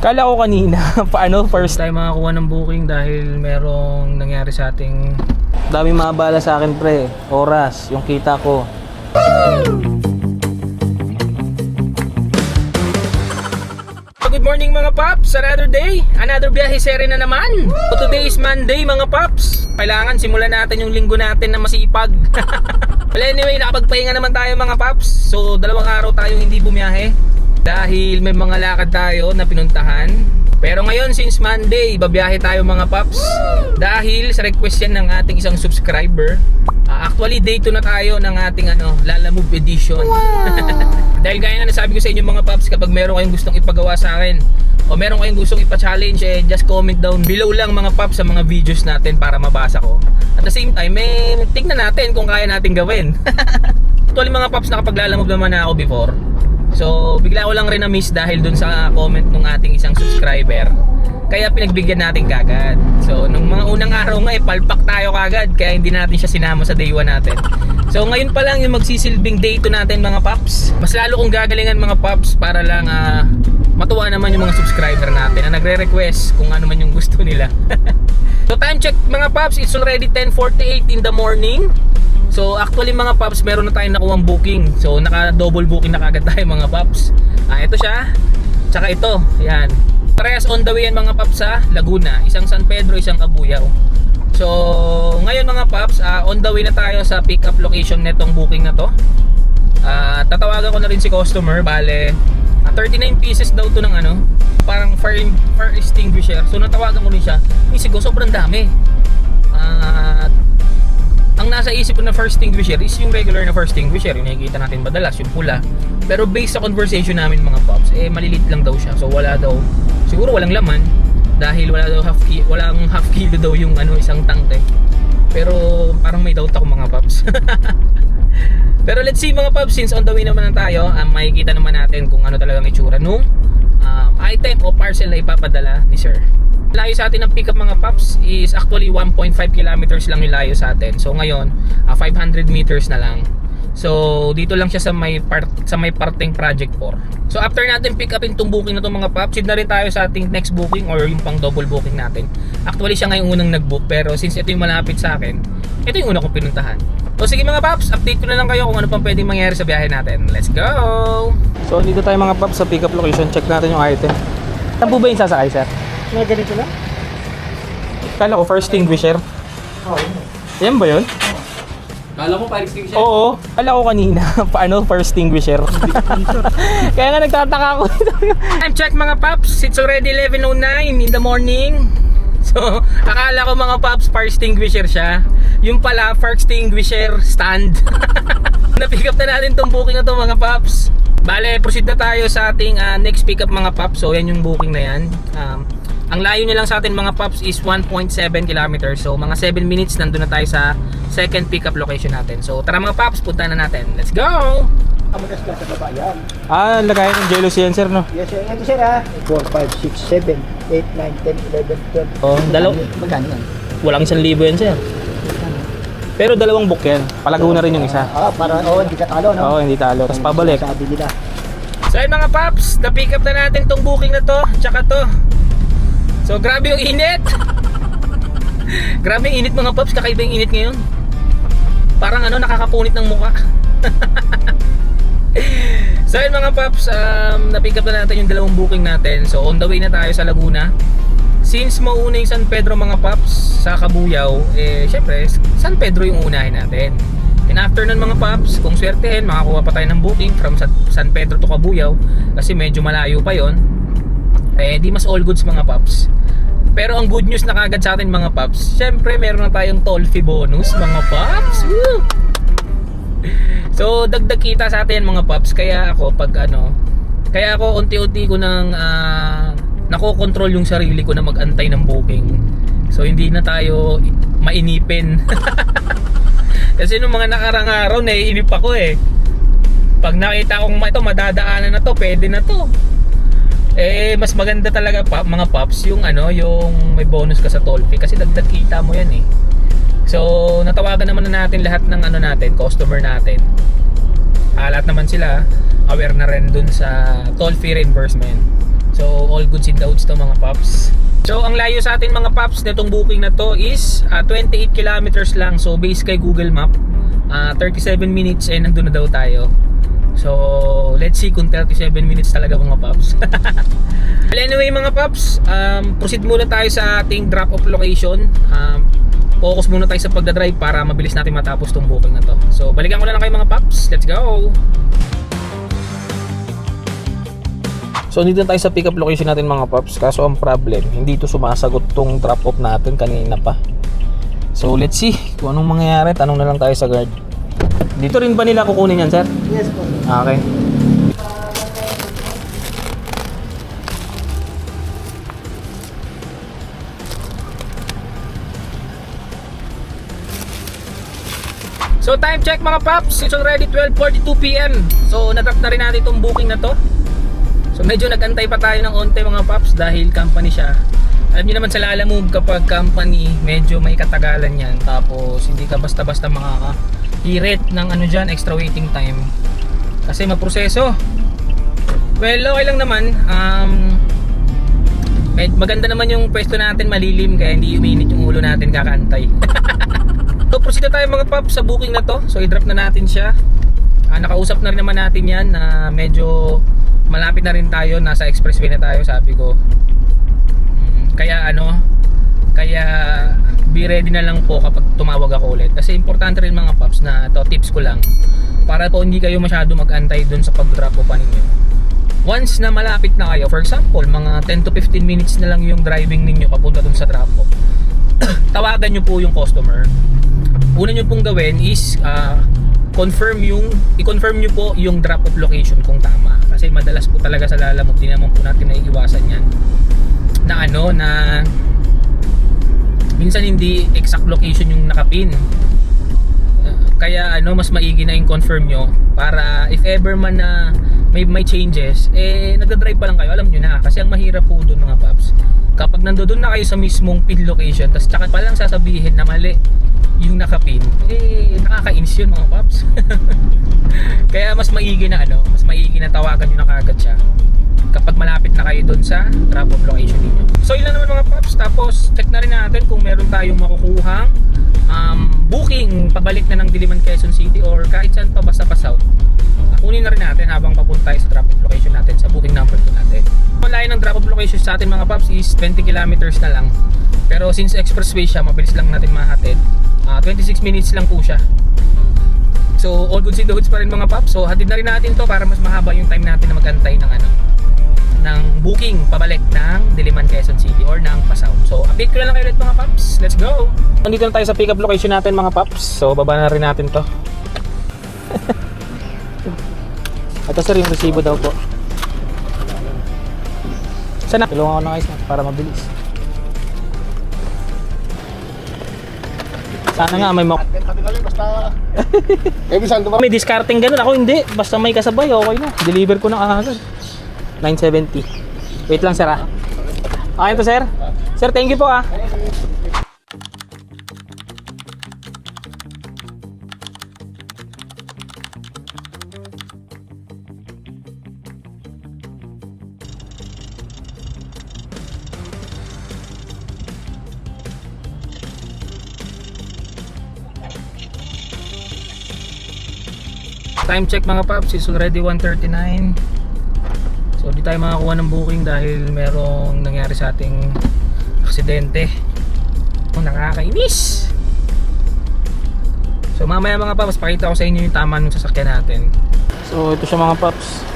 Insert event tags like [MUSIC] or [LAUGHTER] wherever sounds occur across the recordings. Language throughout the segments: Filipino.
Kala ko kanina, [LAUGHS] paano first time makakuha ng booking dahil merong nangyari sa ating dami mabala sa akin pre, oras, yung kita ko. Good morning mga paps! Another day, another biyahe sere na naman. So today is Monday mga paps. Kailangan simulan natin yung linggo natin na masipag. [LAUGHS] well anyway, nakapagpahinga naman tayo mga paps. So dalawang araw tayo hindi bumiyahe. Dahil may mga lakad tayo na pinuntahan. Pero ngayon since Monday, babiyahe tayo mga paps. Dahil sa request yan ng ating isang subscriber. Ah, actually, day 2 na tayo ng ating ano, Lala Move Edition. [LAUGHS] Dahil gaya na nasabi ko sa inyo mga paps, kapag meron kayong gustong ipagawa sa akin o meron kayong gustong ipa-challenge, eh, just comment down below lang mga paps sa mga videos natin para mabasa ko. At the same time, eh, tignan natin kung kaya natin gawin. [LAUGHS] Actually mga paps, nakapaglalamove naman na ako before. So, bigla ko lang rin na-miss dahil dun sa comment ng ating isang subscriber. Kaya pinagbigyan natin kagad. So, nung mga unang araw nga, eh, palpak tayo kagad. Kaya hindi natin siya sinama sa day 1 natin. So, ngayon pa lang yung magsisilbing day 2 natin mga paps. Mas lalo kong gagalingan mga paps para lang ah, matuwa naman yung mga subscriber natin na nagre-request kung ano man yung gusto nila. [LAUGHS] so, time check mga paps. It's already 10.48 in the morning. So actually mga paps, meron na tayong nakuha booking. So naka double booking na kagad tayo mga paps. Ah, ito siya. Tsaka ito, yan. Parehas on the way yan mga paps sa Laguna. Isang San Pedro, isang Cabuyao. So ngayon mga paps, ah, on the way na tayo sa pick up location netong booking na to. Ah, tatawagan ko na rin si customer, bale ah, 39 pieces daw to ng ano, parang fire, fire extinguisher. So natawagan ko rin siya. Isip ko sobrang dami. Ah, ang nasa isip ko na first extinguisher is yung regular na first extinguisher yung nakikita natin madalas yung pula pero based sa conversation namin mga pops eh malilit lang daw siya. So wala daw siguro walang laman. Dahil wala daw half ki walang half kilo daw yung ano isang tangke. Pero parang may doubt ako mga pops. [LAUGHS] Pero let's see mga pops since on the way naman na tayo um, makikita naman natin kung ano talagang itsura nung um, item o parcel na ipapadala ni sir layo sa atin ng pickup mga paps is actually 1.5 kilometers lang yung layo sa atin. So ngayon, ah, 500 meters na lang. So dito lang siya sa may part sa may parteng project 4. So after natin pick upin tong booking na to mga paps, na rin tayo sa ating next booking or yung pang double booking natin. Actually siya ngayong unang nag-book pero since ito yung malapit sa akin, ito yung una kong pinuntahan. So sige mga paps, update ko na lang kayo kung ano pang pwedeng mangyari sa biyahe natin. Let's go! So dito tayo mga paps sa pick up location, check natin yung item. Saan po ba yung sasakay sir? May ganito na? Kala ko first extinguisher. Oo. Yan ba yun? Kala mo fire extinguisher? Oo. Kala ko kanina. [LAUGHS] Paano first extinguisher? [LAUGHS] Kaya nga nagtataka ako. [LAUGHS] Time check mga paps. It's already 11.09 in the morning. So, akala ko mga paps fire extinguisher siya. Yung pala, fire extinguisher stand. Na-pick up na natin tong booking na to mga paps. Bale, proceed na tayo sa ating ah, next pick up mga paps. So, yan yung booking na yan. Um, ang layo niya lang sa atin mga paps is 1.7 kilometers. So mga 7 minutes nandun na tayo sa second pickup location natin. So tara mga paps, punta na natin. Let's go! Kamunas ka sa baba yan. Ah, lagayan ng jello sensor no? Yes, sir. Ito sir ha. 4, 5, 6, 7, 8, 9, 10, 11, 12. Oh, dalaw Magkano yan? walang isang libo yan sir. Pero dalawang book yan. Palago na rin yung isa. Ah, para oh, hindi ka talo, no? Oo, hindi talo. Tapos pabalik. Sabi nila. So ayun mga paps, na-pick up na natin tong booking na to, tsaka to. So grabe yung init. [LAUGHS] grabe yung init mga paps, kakaiba yung init ngayon. Parang ano, nakakapunit ng muka. [LAUGHS] so ayun mga paps, um, na-pick up na natin yung dalawang booking natin. So on the way na tayo sa Laguna. Since mauna yung San Pedro mga paps sa Kabuyao, eh syempre San Pedro yung unahin natin. And after nun mga paps, kung swertehin, makakuha pa tayo ng booking from Sa- San Pedro to Cabuyao kasi medyo malayo pa yon. Eh di mas all goods mga paps. Pero ang good news na kagad sa atin mga paps, syempre meron na tayong toll fee bonus mga paps. Woo! [LAUGHS] So dagdag kita sa atin mga paps kaya ako pag ano, kaya ako unti-unti ko nang ah, nakokontrol yung sarili ko na magantay ng booking. So hindi na tayo mainipin. [LAUGHS] Kasi nung mga nakarang araw, naiinip ako eh. Pag nakita kong ito, madadaanan na to, pwede na to. Eh, mas maganda talaga pa, mga paps, yung ano, yung may bonus ka sa toll fee. Kasi dagdag kita mo yan eh. So, natawagan naman na natin lahat ng ano natin, customer natin. Ah, lahat naman sila aware na rin dun sa toll fee reimbursement. So all goods in the hoods to mga paps. So ang layo sa atin mga paps nitong booking na to is ah, 28 kilometers lang. So based kay Google Map, ah, 37 minutes eh nandun na daw tayo. So let's see kung 37 minutes talaga mga paps. [LAUGHS] well anyway mga paps, um, proceed muna tayo sa ating drop off location. Um, focus muna tayo sa pagdadrive para mabilis natin matapos tong booking na to. So balikan ko na lang kayo mga paps. Let's go! So dito tayo sa pick up location natin mga paps Kaso ang problem Hindi ito sumasagot tong drop off natin kanina pa So let's see Kung anong mangyayari Tanong na lang tayo sa guard Dito rin ba nila kukunin yan sir? Yes po. Okay So time check mga paps It's already 12.42pm So nadrop na rin natin itong booking na to So medyo nagantay pa tayo ng onte mga paps dahil company siya. Alam niyo naman sa Lalamove kapag company, medyo may katagalan yan. Tapos hindi ka basta-basta makaka-hirit ng ano dyan, extra waiting time. Kasi maproseso. Well, okay lang naman. Um, maganda naman yung pwesto natin malilim kaya hindi uminit yung ulo natin kakantay. [LAUGHS] so proceed na tayo mga paps sa booking na to. So i-drop na natin siya. Ah, nakausap na rin naman natin yan na medyo malapit na rin tayo nasa expressway na tayo sabi ko Mm, kaya ano kaya be ready na lang po kapag tumawag ako ulit. Kasi importante rin mga paps na to tips ko lang. Para po hindi kayo masyado mag-antay dun sa pag-drop off ninyo. Once na malapit na kayo for example mga 10 to 15 minutes na lang yung driving ninyo papunta dun sa drop off [CLEARS THROAT] tawagan nyo po yung customer. Una nyo pong gawin is ah, confirm yung i-confirm nyo po yung drop off location kung tama. Kasi madalas po talaga sa lalamog di naman po natin naiiwasan yan. Na ano na minsan hindi exact location yung nakapin. Kaya ano mas maigi na yung confirm nyo para if ever man na may may changes eh nagda-drive pa lang kayo. Alam nyo na kasi ang mahirap po doon mga paps. Kapag nandoon na kayo sa mismong pin location tapos tsaka pa lang sasabihin na mali yung nakapin eh nakakainis yun mga paps. [LAUGHS] Kaya mas maigi na ano mas maigi na tawagan nyo na kagad siya kapag malapit na kayo doon sa drop off location ninyo. So ilan naman mga paps. Tapos check na rin natin kung meron tayong makukuhang um, booking pabalik na ng Diliman Quezon City or kahit saan pa basta pa south. Kunin na rin natin habang papunta sa drop off location natin sa booking number po natin. Ang ng drop off location sa atin mga paps is 20 kilometers na lang. Pero since expressway siya mabilis lang natin mahatid. Ah, 26 minutes lang po siya. So all goods in the hoods pa rin mga paps. So hatid na rin natin to para mas mahaba yung time natin na magantay ng ano ng booking pabalik ng Diliman Quezon City or ng Pasao. So update ko na lang kayo ulit mga paps. Let's go! Nandito na tayo sa pick up location natin mga paps. So baba na rin natin to. [LAUGHS] Ito sir yung resibo daw po. Sana tulungan ko na guys para mabilis. Sana nga may mak- basta... [LAUGHS] eh, bisan may discarding ganun. Ako hindi. Basta may kasabay, okay na. Deliver ko na agad. 970. Wait lang, sir ah. Okay to, sir? Sir, thank you po ah. Time check mga paps is already 1.39 So di tayo makakuha ng booking dahil merong nangyari sa ating aksidente. Oh, Nakakainis. So mamaya mga paps pakita ko sa inyo yung tama ng sasakyan natin. So ito siya mga paps.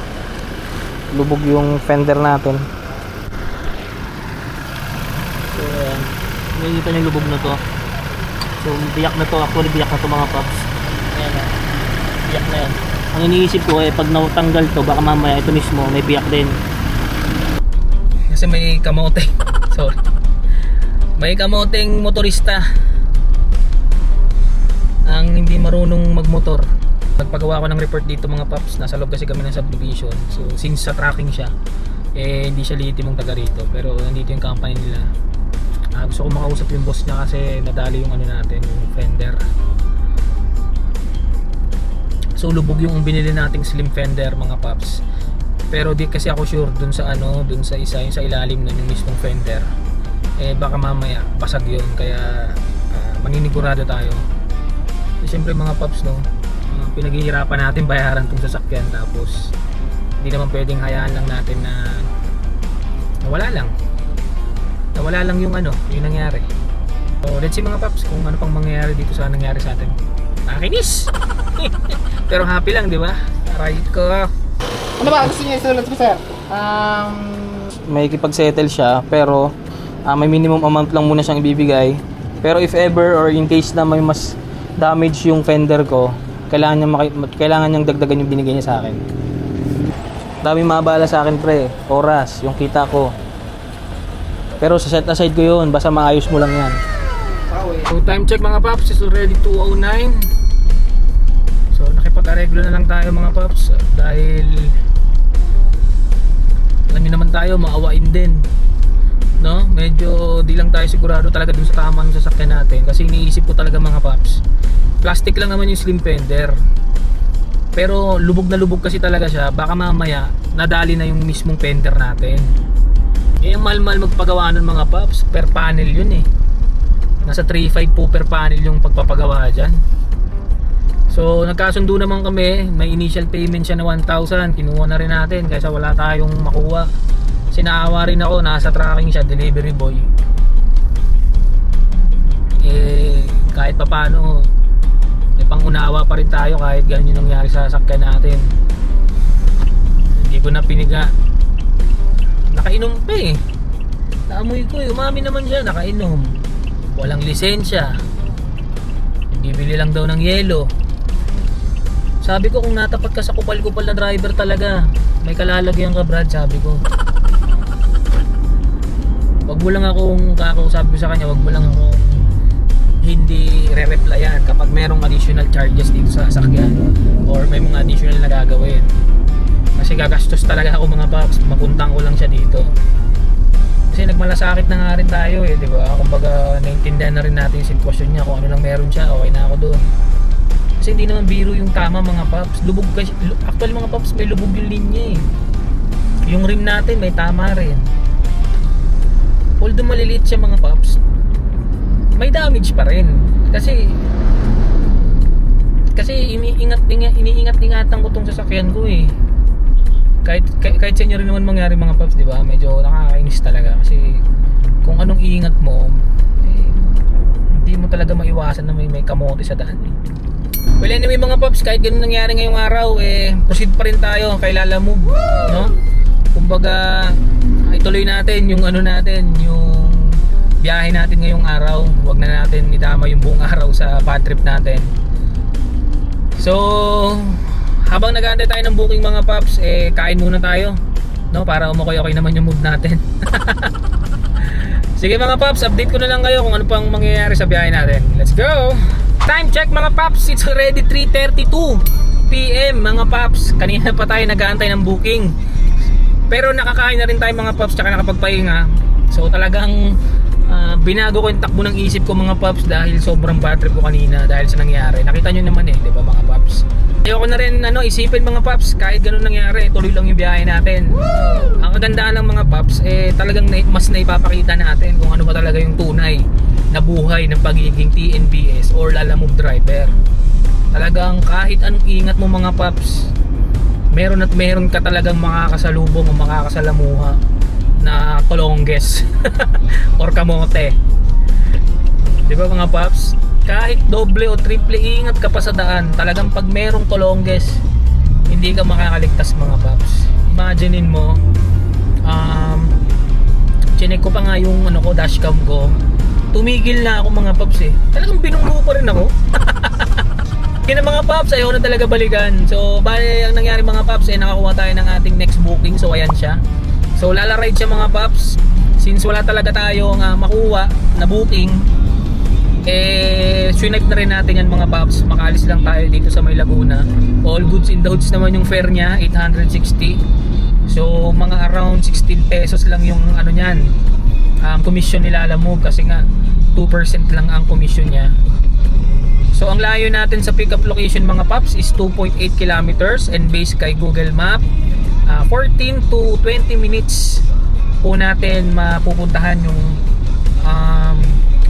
Lubog yung fender natin. So ayan. Nakikita niyo yung lubog na to. So biyak na to. Actually biyak na to mga paps. Ayan ah. Biyak na yan. Ang iniisip ko eh, pag natanggal to, baka mamaya ito mismo, may biyak din. Kasi may kamote. [LAUGHS] Sorry. May kamoteng motorista ang hindi marunong magmotor. Nagpagawa ko ng report dito mga paps. Nasa loob kasi kami ng subdivision. So since sa tracking siya, eh hindi siya liitimong taga rito. Pero nandito yung company nila. Ah, gusto ko makausap yung boss niya kasi nadali yung ano natin, yung fender. So yung binili nating slim fender mga paps. Pero di kasi ako sure dun sa ano, dun sa isa, yung sa ilalim na yung mismong fender. Eh baka mamaya basag yun. Kaya ah, maninigurado tayo. So, siyempre mga paps no, ah, pinaghihirapan natin bayaran tong sasakyan tapos hindi naman pwedeng hayaan lang natin na nawala lang. Nawala lang yung ano, yung nangyari. So let's see mga paps kung ano pang mangyayari dito sa nangyari sa atin. Nakinis! [LAUGHS] Pero happy lang, di ba? Aray ko. Ano ba gusto niya isulat ko, sir? Um, may kipag-settle siya pero ah, may minimum amount lang muna siyang ibibigay. Pero if ever or in case na may mas damage yung fender ko, kailangan niya maki- kailangan niyang dagdagan yung binigay niya sa akin. Dami mabala sa akin pre, oras, yung kita ko. Pero sa set aside ko yun, basta maayos mo lang yan. So time check mga paps, is already 2.09 So nakipag-areglo na lang tayo mga paps Dahil alam naman tayo, maawain din. No? Medyo di lang tayo sigurado talaga dun sa tamang sasakyan natin kasi iniisip ko talaga mga paps. Plastic lang naman yung slim fender. Pero lubog na lubog kasi talaga siya. Baka mamaya nadali na yung mismong fender natin. Eh, mahal-mahal magpagawa ng mga paps. Per panel yun eh. Nasa 3.5 po per panel yung pagpapagawa dyan. So nagkasundo naman kami, may initial payment siya na 1,000, kinuha na rin natin kaysa wala tayong makuha. Sinaawa rin ako, nasa tracking siya, delivery boy. Eh, kahit pa paano, may pangunawa pa rin tayo kahit ganyan yung nangyari sa sakyan natin. Hindi ko na piniga. Nakainom pa eh. Naamoy ko eh, umami naman siya, nakainom. Walang lisensya. Bibili lang daw ng yelo. Sabi ko kung natapat ka sa kupal-kupal na driver talaga, may kalalagyan ka Brad, sabi ko. Wag mo lang akong kakausap ko sa kanya, wag mo lang akong hindi re-replyan kapag merong additional charges dito sa sasakyan or may mga additional na gagawin. Kasi gagastos talaga ako mga paps, mapuntang ko lang siya dito. Kasi nagmalasakit na nga rin tayo eh, di ba? Kumbaga, naintindihan na rin natin yung sitwasyon niya. Kung ano lang meron siya, okay na ako doon. Kasi hindi naman biro yung tama mga paps. Lubog kasi, actually mga paps, may lubog yung linya eh. Yung rim natin, may tama rin. Although maliliit siya mga paps, may damage pa rin. Kasi, kasi iniingat, ingat, iniingat-ingatan ko tong sasakyan ko eh kahit kahit, kahit sa rin naman mangyari mga paps, 'di ba? Medyo nakakainis talaga kasi kung anong iingat mo, eh, hindi mo talaga maiwasan na may may kamote sa daan. Eh. Well anyway mga paps, kahit ganun nangyari ngayong araw, eh proceed pa rin tayo kay Lala Move, no? Kumbaga, ituloy natin yung ano natin, yung biyahe natin ngayong araw. Huwag na natin idama yung buong [LAUGHS] araw sa bad trip natin. So, habang nag-aantay tayo ng booking mga paps, eh kain muna tayo. No, para umukoy-okay naman yung mood natin. [LAUGHS] Sige mga paps, update ko na lang kayo kung ano pang mangyayari sa biyahe natin. Let's go! Time check mga paps, it's already 3.32 PM mga paps. Kanina pa tayo nag-aantay ng booking. Pero nakakain na rin tayo mga paps tsaka nakapagpahinga. So talagang ah, binago ko yung takbo ng isip ko mga paps dahil sobrang trip ko kanina dahil sa nangyari. Nakita nyo naman eh, di ba mga paps? Ayoko na rin ano, isipin mga paps, kahit ganun nangyari, tuloy lang yung biyahe natin. Ang kagandaan ng mga paps, eh talagang na, mas naipapakita natin kung ano ba talaga yung tunay na buhay ng pagiging TNBS or Lala Move driver. Talagang kahit anong ingat mo mga paps, meron at meron ka talagang makakasalubong o makakasalamuha na tolongges [LAUGHS] or kamote. Di ba mga paps? Kahit doble o triple ingat ka pa sa daan, talagang pag merong tolongges, hindi ka makakaligtas mga paps. Imaginein mo, um, chinek ko pa nga yung ano ko, dashcam ko, tumigil na ako mga paps eh. Talagang binunggo pa rin ako. [LAUGHS] Kaya mga paps, ayaw na talaga balikan. So, bale, ang nangyari mga paps, eh, nakakuha tayo ng ating next booking. So, ayan siya. So, lalaride siya mga paps. Since wala talaga tayong uh, makuha na booking, eh, swipe na rin natin yan mga paps. Makalis lang tayo dito sa May Laguna. All goods in the hoods naman yung fare niya, 860. So, mga around 16 pesos lang yung ano niyan. Um, commission nila alam mo kasi nga 2% lang ang commission niya. So ang layo natin sa pickup location mga paps is 2.8 kilometers and based kay Google Map ah, 14 to 20 minutes po natin mapupuntahan yung um,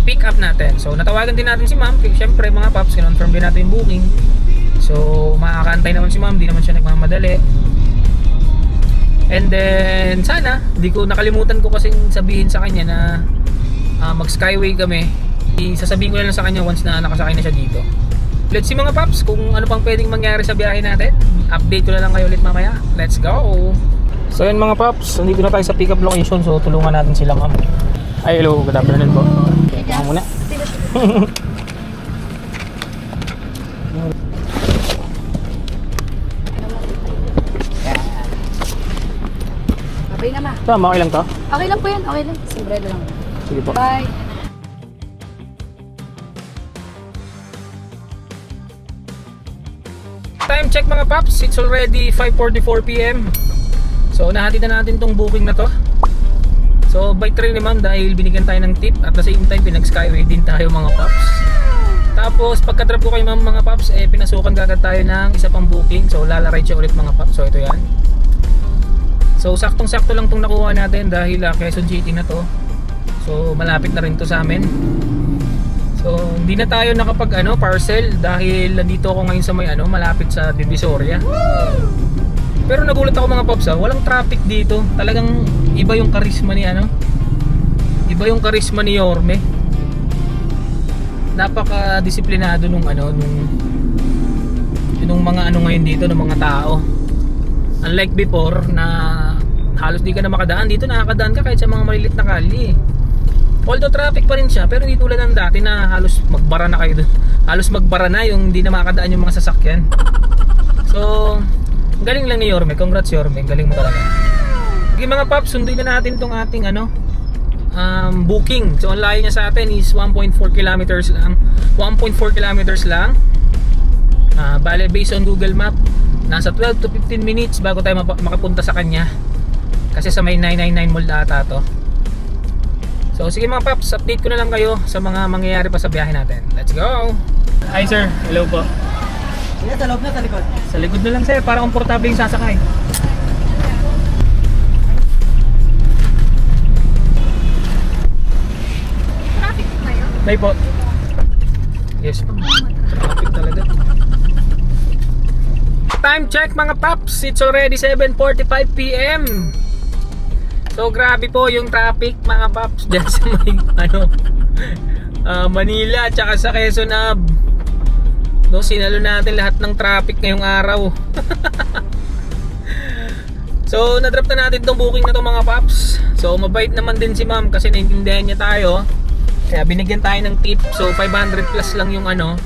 pick up natin. So natawagan din natin si ma'am. Siyempre mga paps, kinonfirm din natin yung booking. So makakaantay naman si ma'am, di naman siya nagmamadali. And then sana, di ko nakalimutan ko kasing sabihin sa kanya na ah, mag skyway kami. Sasabihin ko na lang sa kanya once na nakasakay na siya dito. Let's see mga paps kung ano pang pwedeng mangyari sa biyahe natin. Update ko na lang kayo ulit mamaya. Let's go! So yun mga paps, nandito na tayo sa pick up location so tulungan natin sila ma'am. Ay hello, good afternoon po. Ako muna. [LAUGHS] Tama, okay lang to? Okay lang po yan. Okay lang. Sombrero lang. Sige po. Bye. Time check mga paps, it's already 5.44pm So nahatid na natin tong booking na to So by train ni ma'am dahil binigyan tayo ng tip At the same time pinag skyway din tayo mga paps Tapos pagka-drop ko kay ma'am mga paps eh pinasukan kagad tayo ng isa pang booking So lalaride siya ulit mga paps So ito yan So saktong sakto lang tong nakuha natin dahil uh, Quezon City na to So malapit na rin to sa amin So, hindi na tayo nakapag ano, parcel dahil nandito ako ngayon sa may ano, malapit sa Divisoria. Pero nagulat ako mga paps, ah, walang traffic dito. Talagang iba yung karisma ni ano. Iba yung karisma ni Yorme. Napaka-disiplinado nung ano, nung nung mga ano ngayon dito ng mga tao. Unlike before na halos di ka na makadaan dito nakakadaan ka kahit sa mga malilit na kali. Although traffic pa rin siya, pero hindi tulad ng dati na halos magbara na kayo doon. Halos magbara na yung hindi na makakadaan yung mga sasakyan. So, galing lang ni Yorme. Congrats Yorme, galing mo talaga. Sige mga paps, sunduin na natin tong ating ano, um, booking. So, ang layo niya sa atin is 1.4 kilometers lang. 1.4 kilometers lang. Ah, bale, based on Google Map, nasa 12 to 15 minutes bago tayo makapunta sa kanya. Kasi sa may 999 mall ata to. So sige mga paps, update ko na lang kayo sa mga mangyayari pa sa biyahe natin. Let's go! Hi sir, hello po. Sige, sa loob na, sa likod. Sa likod na lang sir, para komportable yung sasakay. Traffic yun. Bye po. Yes po. Traffic talaga. Time check mga paps, it's already 7.45pm. So grabe po yung traffic mga paps [LAUGHS] dyan sa may ano, ah, Manila at saka sa Quezon Ave. No, sinalo natin lahat ng traffic ngayong araw. [LAUGHS] so, na-drop na natin tong booking na to mga paps. So, mabait naman din si ma'am kasi naintindihan niya tayo. Kaya binigyan tayo ng tip. So, 500 plus lang yung ano,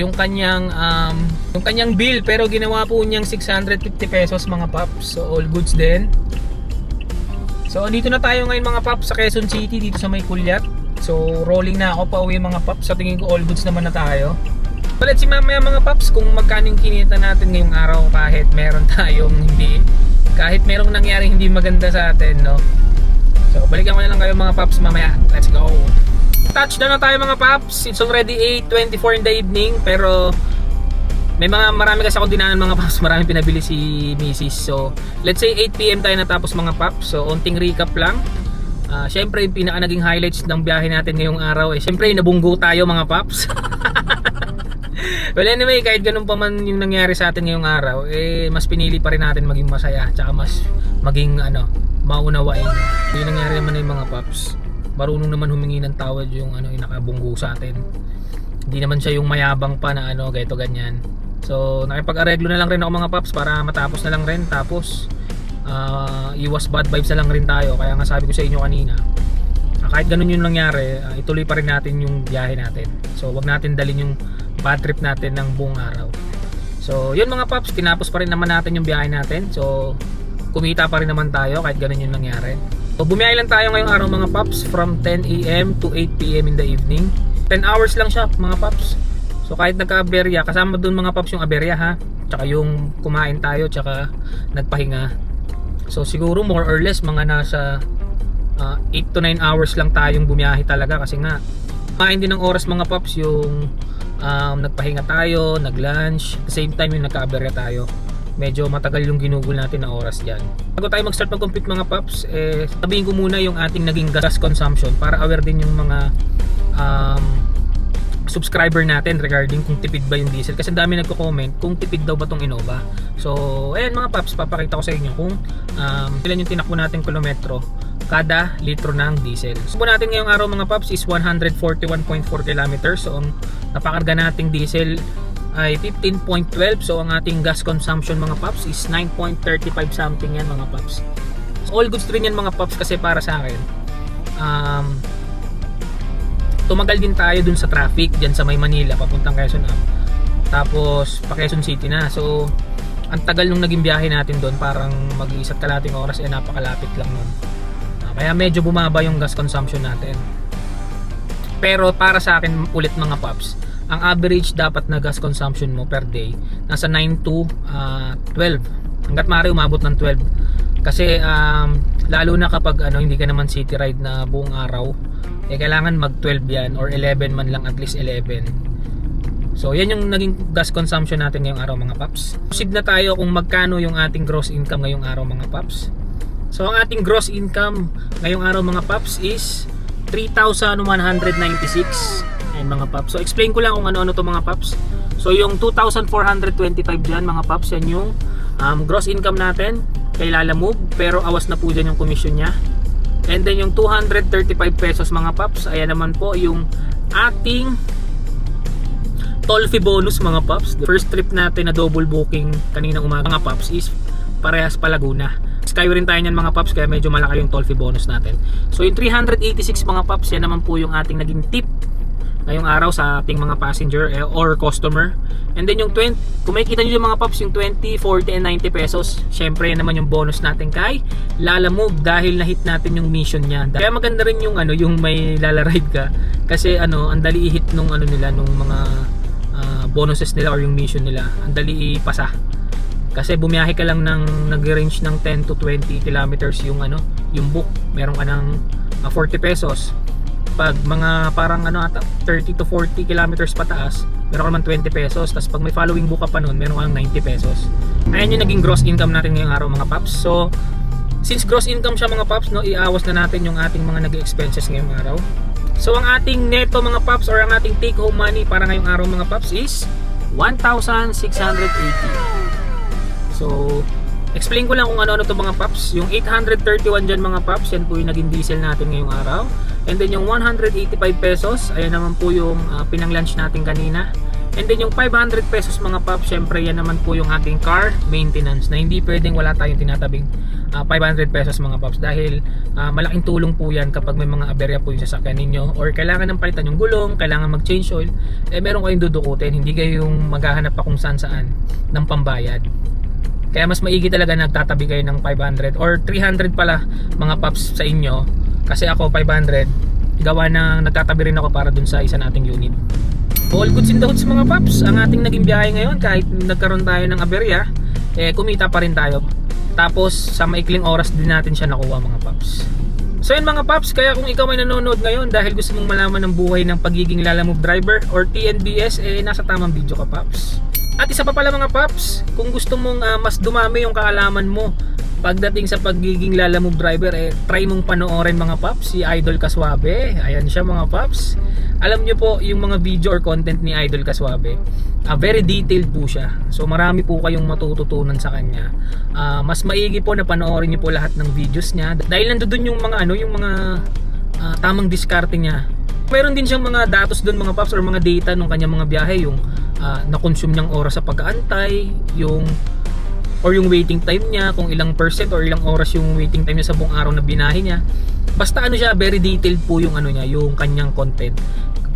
yung kanyang um, yung kanyang bill pero ginawa po niyang 650 pesos mga paps. So, all goods din. So, andito na tayo ngayon mga paps sa Quezon City dito sa may Kulyat. So, rolling na ako pa uwi mga paps. Sa tingin ko all goods naman na tayo. So, let's see mamaya mga paps kung magkano yung kinita natin ngayong araw kahit meron tayong hindi kahit merong nangyaring hindi maganda sa atin, no? So, balikan ko na lang kayo mga paps mamaya. Let's go! Touchdown na tayo mga paps. It's already 8.24 in the evening pero may mga marami kasi ako dinanan mga paps. Marami pinabili si Mrs. So, let's say 8pm tayo natapos mga paps. So, onting recap lang. Ah, syempre, yung pinaka naging highlights ng biyahe natin ngayong araw eh. Syempre, nabunggo tayo mga paps. [LAUGHS] well anyway, kahit ganun pa man yung nangyari sa atin ngayong araw, eh mas pinili pa rin natin maging masaya. Tsaka mas maging ano, maunawain. Yung nangyari naman yung mga paps. Marunong naman humingi ng tawad yung ano, yung nakabunggo sa atin. Hindi naman siya yung mayabang pa na ano, ganito ganyan. So, nakipag-areglo na lang rin ako mga paps para matapos na lang rin. Tapos, ah, iwas bad vibes na lang rin tayo. Kaya nga sabi ko sa inyo kanina, ah, kahit ganun yung nangyari, ah, ituloy pa rin natin yung biyahe natin. So, wag natin dalhin yung bad trip natin ng buong araw. So, yun mga paps, tinapos pa rin naman natin yung biyahe natin. So, kumita pa rin naman tayo kahit ganun yung nangyari. So, bumiyahe lang tayo ngayong araw mga paps from 10 a.m. to 8 p.m. in the evening. 10 hours lang siya mga paps. So, kahit nagka-aberya, kasama dun mga paps yung aberya ha. Tsaka yung kumain tayo, tsaka nagpahinga. So, siguro more or less mga nasa ah, 8 to 9 hours lang tayong bumiyahe talaga kasi nga kumain din ng oras mga paps yung um, nagpahinga tayo, nag-lunch, same time yung nagka-aberya tayo. medyo matagal yung ginugol natin na oras dyan. Bago tayo mag-start mag-compute mga paps, eh, sabihin ko muna yung ating naging gas consumption para aware din yung mga um, subscriber natin regarding kung tipid ba yung diesel. Kasi dami nagko-comment kung tipid daw ba tong Innova. So ayan mga paps papakita ko sa inyo kung um, ilan yung tinakbo natin kilometro kada litro ng diesel. So po natin ngayong araw mga paps is 141.4 kilometers. So ang napakarga nating diesel ay 15.12 so ang ating gas consumption mga paps is 9.35 something yan mga paps. So, all goods rin yan mga paps kasi para sa akin. Um, tumagal din tayo dun sa traffic dyan sa may Manila papuntang Quezon Up tapos pa Quezon City na. So ang tagal nung naging biyahe natin doon parang mag-iisat kalating oras eh napakalapit lang nun. Ah, kaya medyo bumaba yung gas consumption natin. Pero para sa akin ulit mga paps ang average dapat na gas consumption mo per day nasa 9 to ah, 12 hanggat maaari umabot ng 12 kasi um, lalo na kapag ano hindi ka naman city ride na buong araw eh kailangan mag 12 yan or 11 man lang at least 11 so yan yung naging gas consumption natin ngayong araw mga paps proceed na tayo kung magkano yung ating gross income ngayong araw mga paps so ang ating gross income ngayong araw mga paps is 3,196 Ayan mga paps. So explain ko lang kung ano-ano to mga paps. So yung 2,425 dyan mga paps, yan yung um, gross income natin kay Lala Move. Pero awas na po dyan yung commission niya. And then yung 235 pesos mga paps, ayan naman po yung ating toll fee bonus mga paps. The first trip natin na double booking kaninang umaga mga paps is parehas pa Laguna. Skyway rin tayo niyan mga paps kaya medyo malaki yung toll fee bonus natin. So yung 386 mga paps, yan naman po yung ating naging tip ngayong araw sa ating mga passenger eh, or customer. And then yung 20, kung makikita nyo yung mga paps, yung 20, 40, and 90 pesos, syempre yan naman yung bonus natin kay Lala Move dahil na-hit natin yung mission niya. Kaya maganda rin yung ano, yung may Lala Ride ka kasi ano, ang dali i-hit nung ano nila, nung mga ah, bonuses nila or yung mission nila. Ang dali ipasa. Kasi bumiyahe ka lang ng nag-range ng 10 to 20 kilometers yung ano, yung book. Meron ka ng ah, 40 pesos. Pag mga parang ano ata 30 to 40 kilometers pataas, meron ka naman 20 pesos. Tapos pag may following book pa nun, meron kang 90 pesos. Ayan yung naging gross income natin ngayong araw mga paps. So, since gross income siya mga paps, no, iawas na natin yung ating mga nag expenses ngayong araw. So, ang ating neto mga paps or ang ating take home money para ngayong araw mga paps is 1,680. So, explain ko lang kung ano-ano to mga paps. Yung 831 dyan mga paps, yan po yung naging diesel natin ngayong araw. And then yung 185 pesos, ayan naman po yung uh, pinang-lunch natin kanina. And then yung 500 pesos mga paps, syempre yan naman po yung ating car maintenance na hindi pwedeng wala tayong tinatabing ah, 500 pesos mga paps dahil ah, malaking tulong po yan kapag may mga aberya po yung sasakyan ninyo or kailangan ng palitan yung gulong, kailangan mag-change oil, eh meron kayong dudukutin, hindi kayo yung maghahanap pa kung saan saan ng pambayad. Kaya mas maigi talaga nagtatabi kayo ng 500 or 300 pala mga paps sa inyo kasi ako 500 gawa na nagtatabi rin ako para dun sa isa nating unit. All goods in the hoods mga paps. Ang ating naging biyahe ngayon kahit nagkaroon tayo ng aberya, eh kumita pa rin tayo. Tapos sa maikling oras din natin siya nakuha mga paps. So yun mga paps, kaya kung ikaw ay nanonood ngayon dahil gusto mong malaman ng buhay ng pagiging lalamove driver or TNBS, eh nasa tamang video ka paps. At isa pa pala mga paps, kung gusto mong ah, mas dumami yung kaalaman mo pagdating sa pagiging lalamove driver, eh try mong panoorin mga paps, si Idol Kaswabe. Ayan siya mga paps. Alam nyo po, yung mga video or content ni Idol Kaswabe, ah, very detailed po siya. So marami po kayong matututunan sa kanya. Ah, mas maigi po na panoorin nyo po lahat ng videos niya. Dahil nandoon yung mga ano, yung mga ah, tamang diskarte niya. Meron din siyang mga datos doon mga paps or mga data ng kanyang mga biyahe, yung ah, na-consume niyang oras sa pag-aantay, yung or yung waiting time niya, kung ilang percent or ilang oras yung waiting time niya sa buong araw na binahe niya. Basta ano siya, very detailed po yung ano niya, yung kanyang content.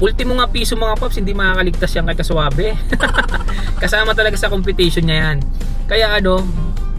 Ultimo nga piso mga paps, hindi makakaligtas yan kay Kaswabe. [LAUGHS] Kasama talaga sa competition niya yan. Kaya ano,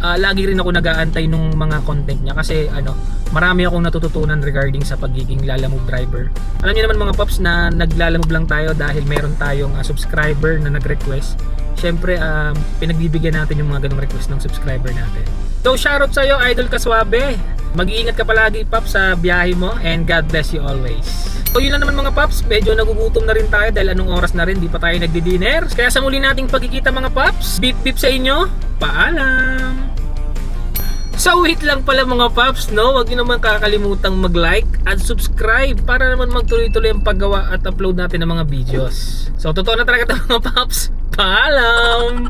ah, lagi rin ako nag-aantay nung mga content niya kasi ano, marami akong natututunan regarding sa pagiging lalamove driver. Alam niyo naman mga paps na naglalamove lang tayo dahil meron tayong ah, subscriber na nag-request. Siyempre, um, pinagbibigyan natin yung mga ganong request ng subscriber natin. So, shoutout sa'yo, Idol Kaswabe. Mag-iingat ka palagi, Paps, sa biyahe mo and God bless you always. So, yun lang naman mga Paps. Medyo nagugutom na rin tayo dahil anong oras na rin, di pa tayo nagdi-dinner. Kaya sa muli nating pagkikita mga Paps, beep beep sa inyo. Paalam! So wait lang pala mga paps, no? Huwag nyo naman kakalimutang mag-like at subscribe para naman magtuloy-tuloy ang paggawa at upload natin ng mga videos. So totoo na talaga ito mga paps. Paalam!